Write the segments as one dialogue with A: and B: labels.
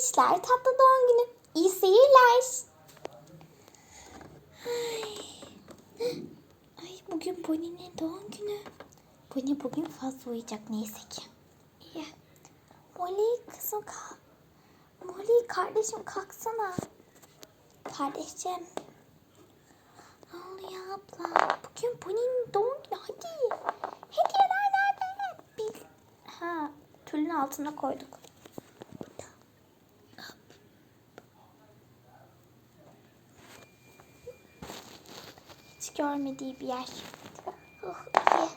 A: minişler tatlı doğum günü. İyi seyirler. Ay. Ay bugün Bonnie'nin doğum günü. Bonnie bugün fazla uyuyacak neyse ki. İyi. Molly kızım kalk. Molly kardeşim kalksana. Kardeşim. Ne oluyor abla? Bugün Bonnie'nin doğum günü hadi. Hediyeler nerede? Biz... Ha tülün altına koyduk. Görmediği bir yer. Oh, iyi.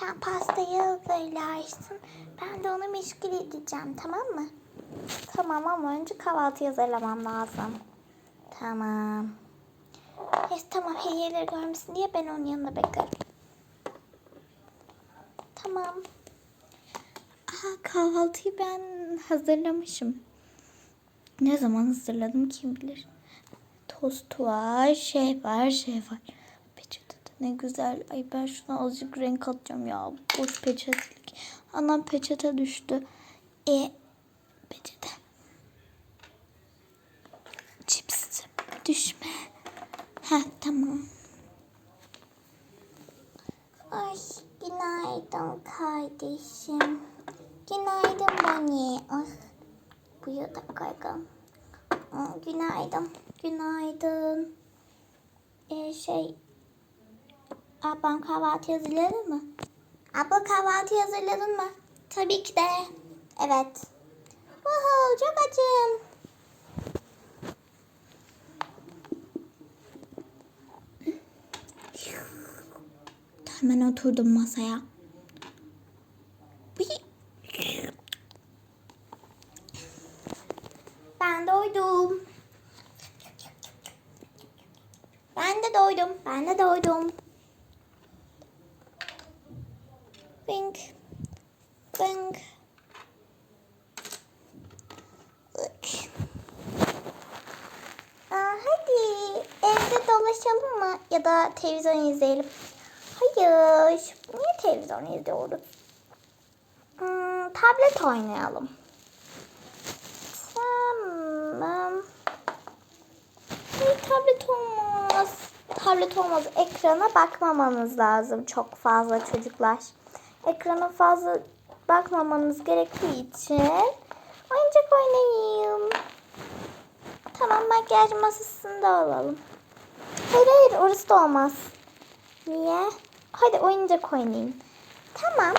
A: Sen pastayı hazırlarsın. Ben de onu meşgul edeceğim tamam mı? Tamam ama önce kahvaltı hazırlamam lazım. Tamam. Neyse tamam hediyeleri görmesin diye ben onun yanında beklerim. Tamam. Aha kahvaltıyı ben hazırlamışım. Ne zaman hazırladım kim bilir. Tost var, şey var, şey var. Peçete de ne güzel. Ay ben şuna azıcık renk atacağım ya. Boş peçetelik. Anam peçete düştü. E peçete. Cips düşme. Ha tamam. Ay günaydın kardeşim. Günaydın Bonnie. Ay bu yatak kaygan. Aa, Günaydın. Günaydın. Ee, şey... Ablam kahvaltı hazırladın mı? Abla kahvaltı hazırladın mı? Tabii ki de. Evet. Woohoo, çok acım. Hemen oturdum masaya. Bıy- Ben doydum. Ben doydum. Ben de doydum. Wink. Wink. Look. Aa, hadi evde dolaşalım mı? Ya da televizyon izleyelim. Hayır. Niye televizyon izliyoruz? Hmm, tablet oynayalım. Tamam. Hayır tablet olmaz. Tablet olmaz. Ekrana bakmamanız lazım çok fazla çocuklar. Ekrana fazla bakmamanız gerektiği için oyuncak oynayayım. Tamam makyaj masasında alalım. Hayır hayır orası da olmaz. Niye? Hadi oyuncak oynayayım. Tamam.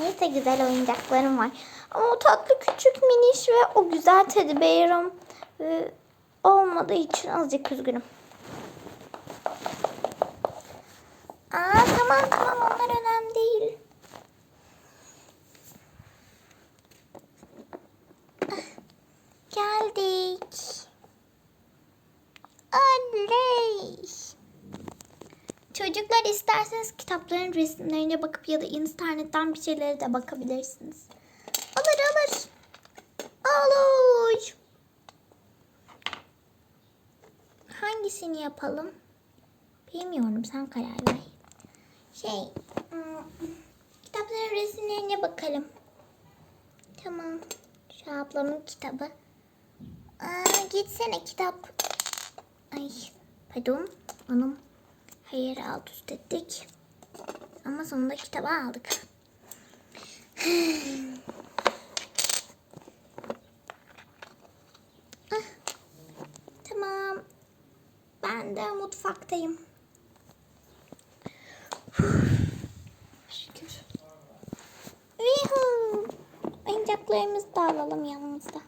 A: Neyse güzel oyuncaklarım var. Ama o tatlı küçük miniş ve o güzel teddy bear'ım e, olmadığı için azıcık üzgünüm. Aa tamam tamam onlar önemli değil. Geldik. Oley. Çocuklar isterseniz kitapların resimlerine bakıp ya da internetten bir şeylere de bakabilirsiniz. Alır alır. Olur. Hangisini yapalım? Bilmiyorum sen karar ver. Şey, kitapların resimlerine bakalım. Tamam. Şu ablamın kitabı. Aa, gitsene kitap. Ay, pardon. Anam. Hayır alt üst ettik. Ama sonunda kitabı aldık. Ah, tamam. Ben de mutfaktayım. Şükür. Yuhuu. Oyuncaklarımızı da alalım yanımızda.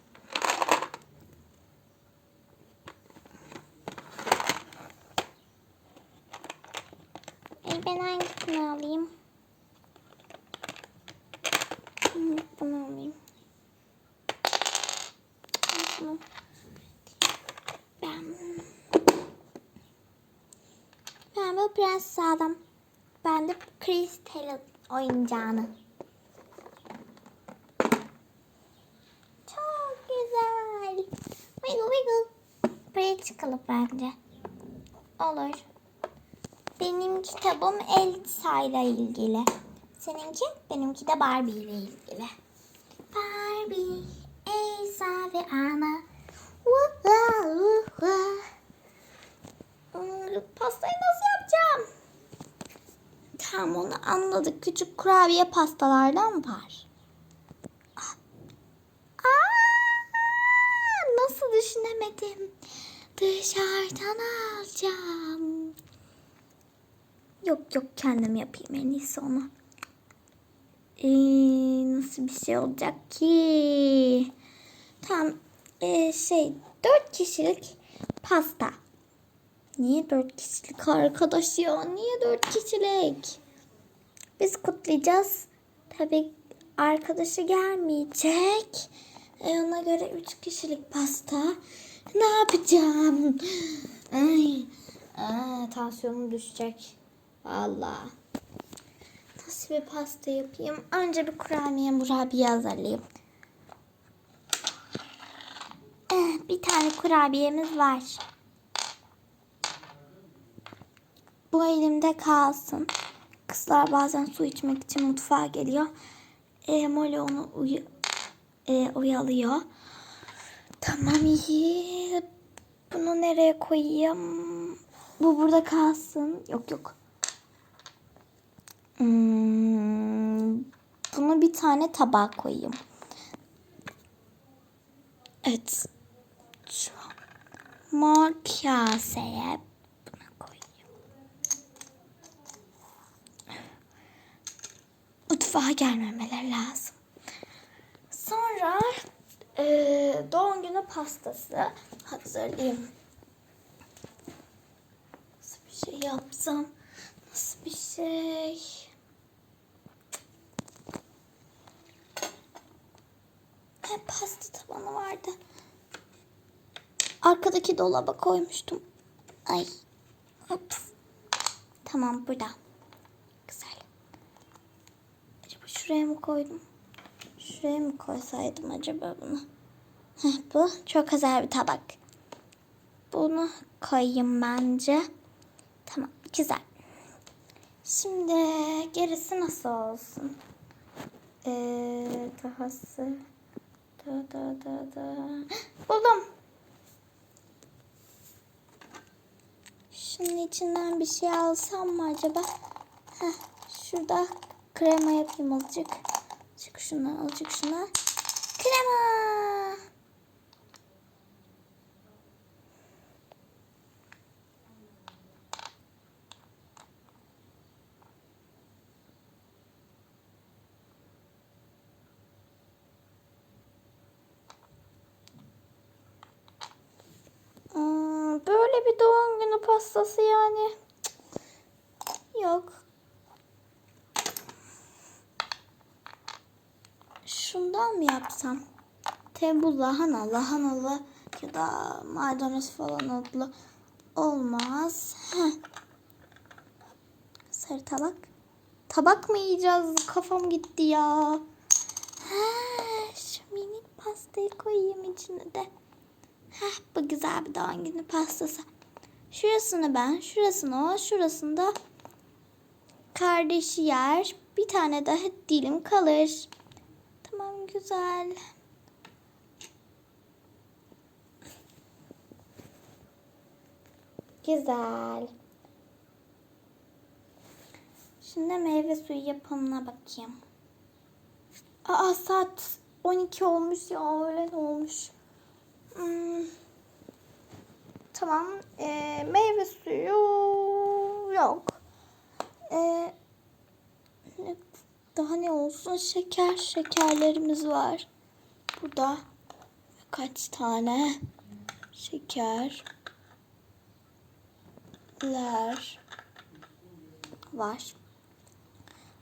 A: Ay ben hangisini alayım? Bunu alayım. Ben ben bu prens aldım. Ben de Crystal oyuncağını. Çok güzel. Wiggle wiggle. Buraya çıkalım bence. Olur. Benim kitabım Elsa ile ilgili. Seninki? Benimki de Barbie ile ilgili. Barbie, Elsa ve vah. Hmm, Pastayı nasıl yapacağım? Tamam onu anladık. Küçük kurabiye pastalardan var. Aa, nasıl düşünemedim? Dışarıdan alacağım. Yok yok kendim yapayım en iyisi onu. Ee, nasıl bir şey olacak ki? Tamam. Ee, şey dört kişilik pasta. Niye dört kişilik arkadaş ya? Niye dört kişilik? Biz kutlayacağız. Tabii arkadaşı gelmeyecek. E ona göre üç kişilik pasta. Ne yapacağım? Ay, aa, tansiyonum düşecek. Vallahi. Nasıl bir pasta yapayım? Önce bir kurabiye murabiye hazırlayayım. Eh, bir tane kurabiyemiz var. Bu elimde kalsın. Kızlar bazen su içmek için mutfağa geliyor. E, Molly onu uyu e, oyalıyor. Tamam iyi. Bunu nereye koyayım? Bu burada kalsın. Yok yok. Hmm, bunu bir tane tabağa koyayım. Evet. Mor kaseye bunu koyayım. Mutfağa gelmemeleri lazım. Sonra eee, doğum günü pastası hazırlayayım. Nasıl bir şey yapsam? Nasıl bir şey? Hep pasta tabanı vardı. Arkadaki dolaba koymuştum. Ay. Ups. Tamam burada. Güzel. Acaba şuraya mı koydum? Şuraya mı koysaydım acaba bunu? Heh, bu çok güzel bir tabak. Bunu koyayım bence. Tamam güzel. Şimdi gerisi nasıl olsun? Ee, dahası. Da da da da. Buldum. Şunun içinden bir şey alsam mı acaba? Heh, şurada krema yapayım azıcık. Azıcık şuna, azıcık şuna. Krema. Böyle bir doğum günü pastası yani. Yok. Şundan mı yapsam? Tabi lahana, lahanalı ya da maydanoz falan adlı olmaz. Heh. Sarı tabak. Tabak mı yiyeceğiz? Kafam gitti ya. Ha, şu minik pastayı koyayım içine de. Heh, bu güzel bir doğum günü pastası. Şurasını ben, şurasını o, şurasını da kardeşi yer. Bir tane daha dilim kalır. Güzel. Güzel. Şimdi meyve suyu yapımına bakayım. Aa saat 12 olmuş ya öğlen olmuş. Hmm. Tamam. Ee, meyve suyu yok. Ee, daha ne olsun? Şeker şekerlerimiz var. Burada kaç tane şekerler var.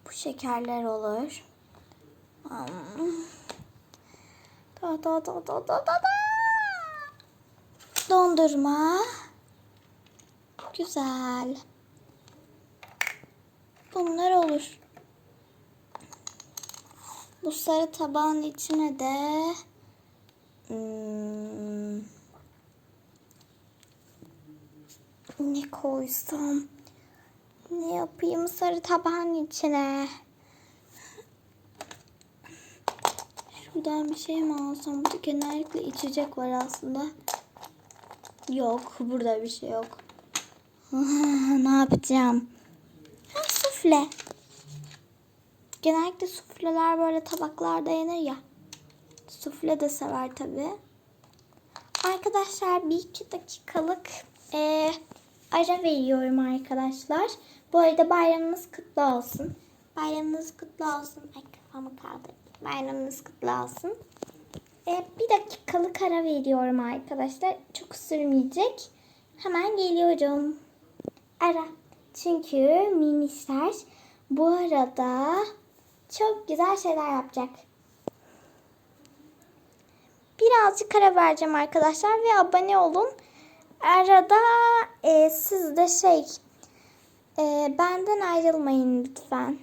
A: Bu şekerler olur. Hmm. Da da da da da da da. Dondurma. Güzel. Bunlar olur. Bu sarı tabağın içine de hmm, ne koysam? Ne yapayım sarı tabağın içine? Şu Buradan bir şey mi alsam? Burada genellikle içecek var aslında. Yok. Burada bir şey yok. ne yapacağım? Ha sufle. Genellikle sufleler böyle tabaklarda yenir ya. Sufle de sever tabii. Arkadaşlar bir iki dakikalık eee, ara veriyorum arkadaşlar. Bu arada bayramınız kutlu olsun. Bayramınız kutlu olsun. Ay kafamı kaldırdım. Bayramınız kutlu olsun. Eee, bir dakikalık ara veriyorum arkadaşlar. Çok sürmeyecek. Hemen geliyorum. Ara. Çünkü minişler bu arada çok güzel şeyler yapacak. Birazcık ara vereceğim arkadaşlar ve abone olun. Arada e, siz de şey e, benden ayrılmayın lütfen.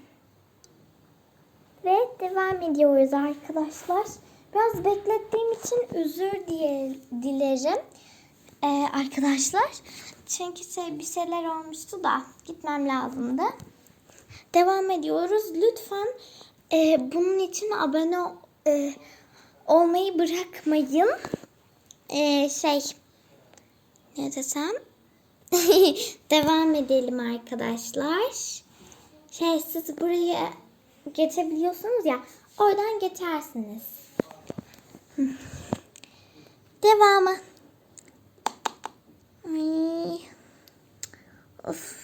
A: Ve devam ediyoruz arkadaşlar. Biraz beklettiğim için özür diye, dilerim e, arkadaşlar. Çünkü şey, bir şeyler olmuştu da gitmem lazımdı. Devam ediyoruz. Lütfen e, bunun için abone e, olmayı bırakmayın. E, şey ne desem devam edelim arkadaşlar. Şey siz buraya geçebiliyorsunuz ya oradan geçersiniz. Devamı. Ay. Of.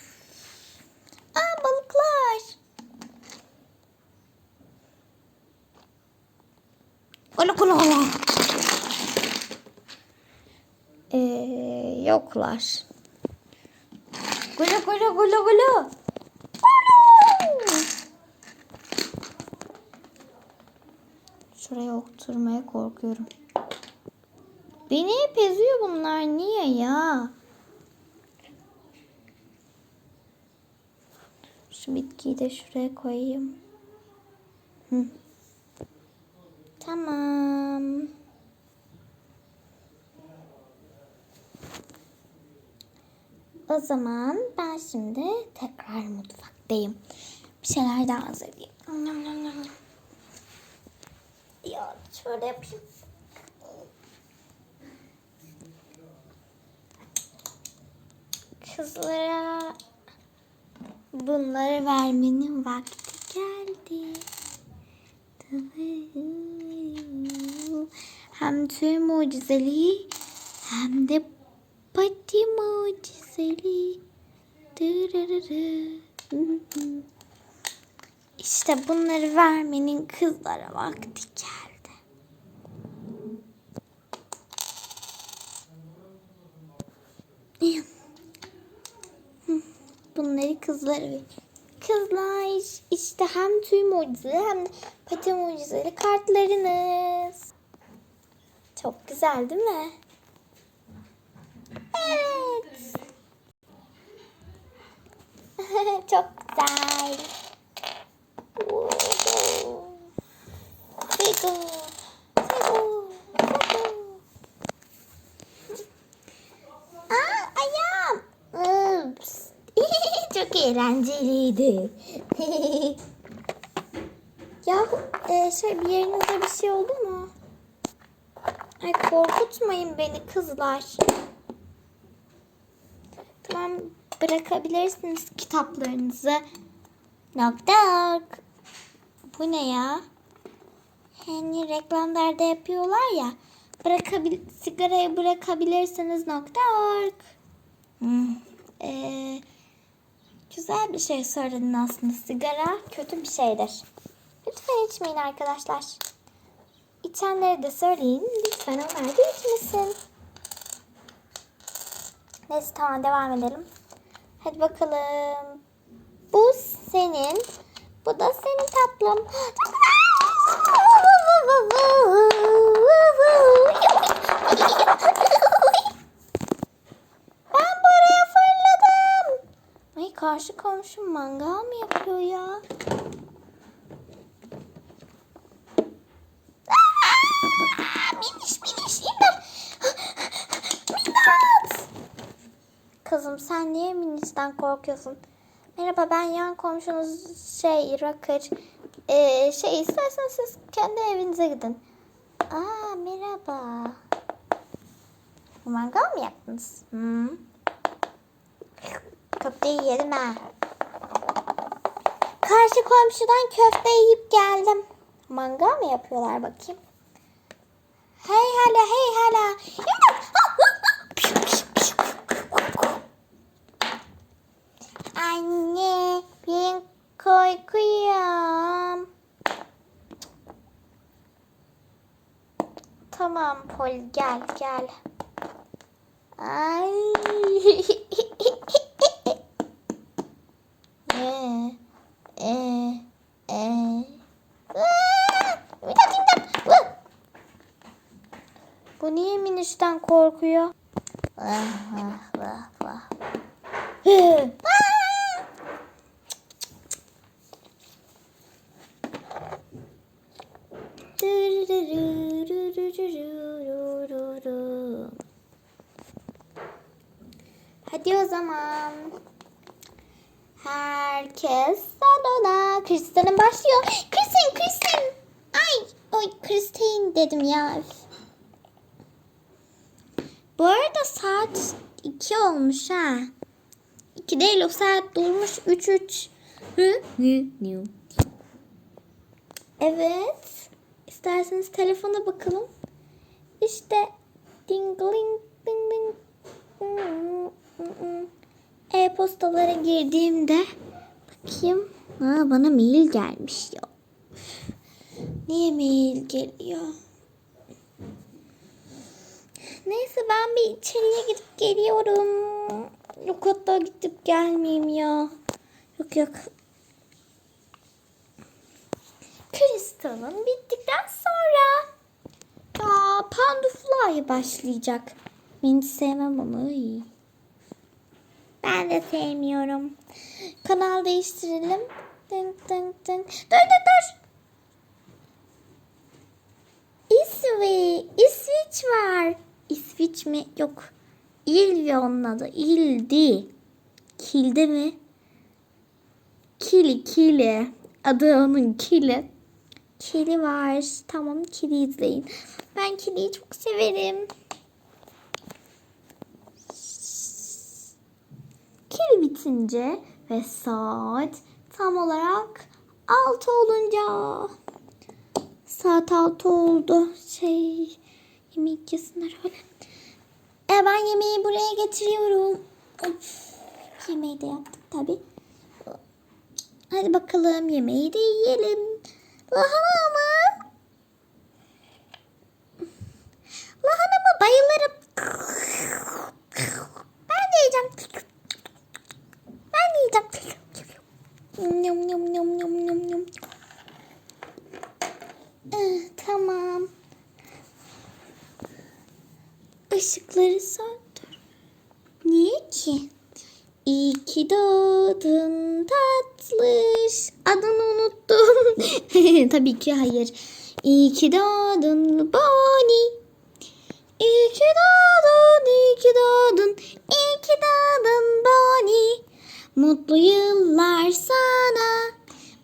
A: Aa balıklar. Ola ola. Ee, yoklar. Gulu gulu gulu gulu. Şuraya oturmaya korkuyorum. Beni hep eziyor bunlar. Niye ya? Şu bitkiyi de şuraya koyayım. Hı. Tamam. O zaman ben şimdi tekrar mutfaktayım. Bir şeyler daha hazırlayayım. Nom nom nom. Ya şöyle yapayım. Kızlara bunları vermenin vakti geldi. Hem tüy mucizeli hem de pati mucizeli. Dırırırı. İşte bunları vermenin kızlara vakti geldi. Bunları kızlara ver. Kızlar işte hem tüy mucizeli hem de pati mucizeli kartlarınız. Çok güzel değil mi? Evet. Çok güzel. Figu. Figu. Figu. Aa ayağım. Ups. Çok eğlenceliydi. ya e, şey bir yerinizde bir şey oldu mu? Ay korkutmayın beni kızlar. Tamam bırakabilirsiniz kitaplarınızı. Knock. Bu ne ya? Hani reklamlarda yapıyorlar ya. Bırakabil sigarayı bırakabilirsiniz knock. Hmm. Ee, güzel bir şey söyledin aslında. Sigara kötü bir şeydir. Lütfen içmeyin arkadaşlar. İçenlere de söyleyin. Lütfen onlar da içmesin. Neyse tamam devam edelim. Hadi bakalım. Bu senin. Bu da senin tatlım. Ben buraya fırladım. Ay karşı komşum mangal mı yapıyor ya? Miniş miniş. İmdat. Kızım sen niye minişten korkuyorsun? Merhaba ben yan komşunuz şey Rocker. Ee, şey isterseniz siz kendi evinize gidin. Aa merhaba. Mangal mı yaptınız? Hı. Köfteyi yedim ha. Karşı komşudan köfte yiyip geldim. Mangal mı yapıyorlar bakayım? Hey hala hey hala. İmdat! Anne ben korkuyorum. Tamam Pol gel gel. Ay. Ee, ee. Aa, İmdat imdat. Bu niye minişten korkuyor? Vah vah vah vah. Hı. Aa! Hadi o zaman. Herkes salona. Kristal'ın başlıyor. Kristin, Kristin. Ay, oy Kristin dedim ya. Bu arada saat 2 olmuş ha. 2 değil o saat durmuş 3 3. Hı? Hı? Hı? Evet. İsterseniz telefona bakalım. İşte dingling ding ding. E-postalara girdiğimde bakayım. Aa, bana mail gelmiş ya. Niye mail geliyor? Neyse ben bir içeriye gidip geliyorum. Yok hatta gidip gelmeyeyim ya. Yok yok. Kristal'ın bittikten sonra ya Pandufla'ya başlayacak. Ben sevmem onu. Ben de sevmiyorum. Kanal değiştirelim. Dın dın dın. Dur dur dur. İsvi, İsviç var. İsviç mi? Yok. İlvi onun adı. İldi. Kilde mi? Kili, Kili. Adı onun Kili. Kili var. Tamam Kili izleyin. Ben Kili'yi çok severim. Kili bitince ve saat tam olarak 6 olunca saat 6 oldu. Şey yemek yesinler öyle. E ben yemeği buraya getiriyorum. Of, yemeği de yaptık tabi. Hadi bakalım yemeği de yiyelim. Lahana mı? Lahana mı? Bayılırım. Ben de yiyeceğim. Ben de yiyeceğim. Yum yum yum yum yum yum. Eh, tamam. Işıkları söndür. Niye ki? İyi ki doğdun tatlış. Adını unuttum. Tabii ki hayır. İyi ki doğdun Bonnie. İyi ki doğdun, iyi ki doğdun, Bonnie. Mutlu yıllar sana,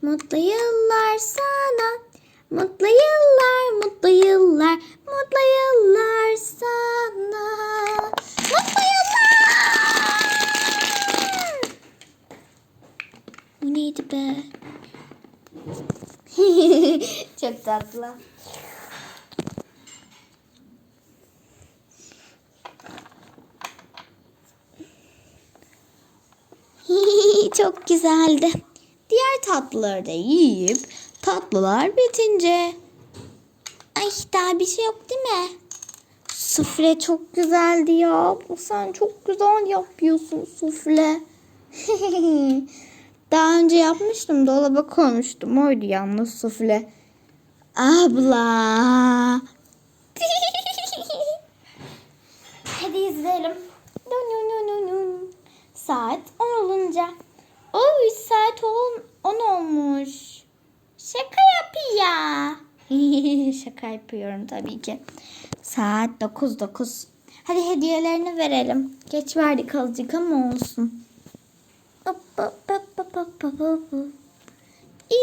A: mutlu yıllar sana. Mutlu yıllar, mutlu yıllar, mutlu yıllar sana. Mutlu yıllar! Bu neydi be? Çok tatlı. Çok güzeldi. Diğer tatlıları da yiyip tatlılar bitince. Ay daha bir şey yok değil mi? Sufle çok güzeldi ya. Sen çok güzel yapıyorsun sufle. Daha önce yapmıştım. Dolaba koymuştum. Oydu yalnız sufle. Abla. Hadi izleyelim. Saat 10 olunca. Oy saat 10, 10 olmuş. Şaka yapıyor. Şaka yapıyorum tabii ki. Saat 9 9. Hadi hediyelerini verelim. Geç verdik azıcık ama olsun. Hop, hop, pa pa pa pa.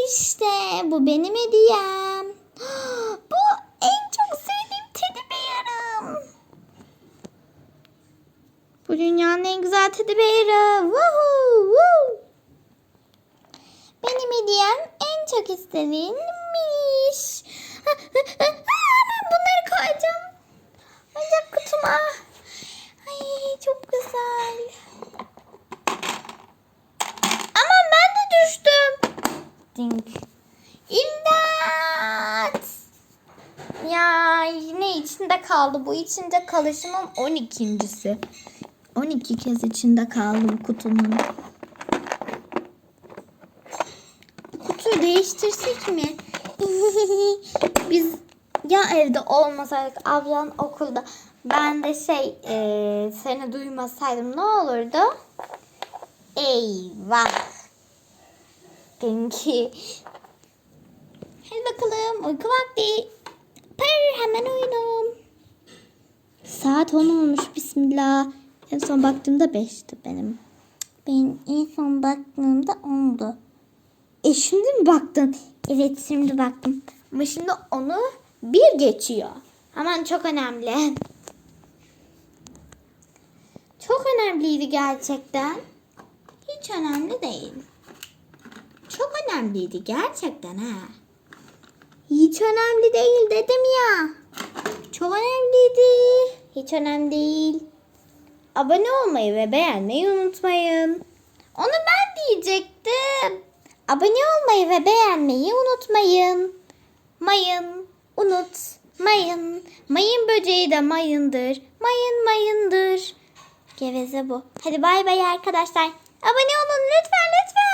A: İşte bu benim hediyem. Bu en çok sevdiğim teddy bear'ım. Bu dünyanın en güzel teddy bear'ı. Woohoo, woo. Benim hediyem en çok istediğim miş. ben bunları koydum. Oyuncak kutuma. Ay çok güzel. Düştüm. Dink. İmdat. Ya yine içinde kaldı. Bu içinde kalışımın 12.si. 12 kez içinde kaldım kutunun. Kutuyu değiştirsek mi? Biz ya evde olmasaydık ablan okulda ben de şey e, seni duymasaydım ne olurdu? Eyvah. Pinky. Hadi bakalım uyku vakti. Pır hemen uyudum. Saat 10 olmuş bismillah. En son baktığımda 5'ti benim. Ben en son baktığımda 10'du. E şimdi mi baktın? Evet şimdi baktım. Ama şimdi onu bir geçiyor. Aman çok önemli. Çok önemliydi gerçekten. Hiç önemli değil. Çok önemliydi gerçekten ha. Hiç önemli değil dedim ya. Çok önemliydi. Hiç önemli değil. Abone olmayı ve beğenmeyi unutmayın. Onu ben diyecektim. Abone olmayı ve beğenmeyi unutmayın. Mayın, unutmayın. Mayın böceği de mayındır. Mayın mayındır. Geveze bu. Hadi bay bay arkadaşlar. Abone olun lütfen lütfen.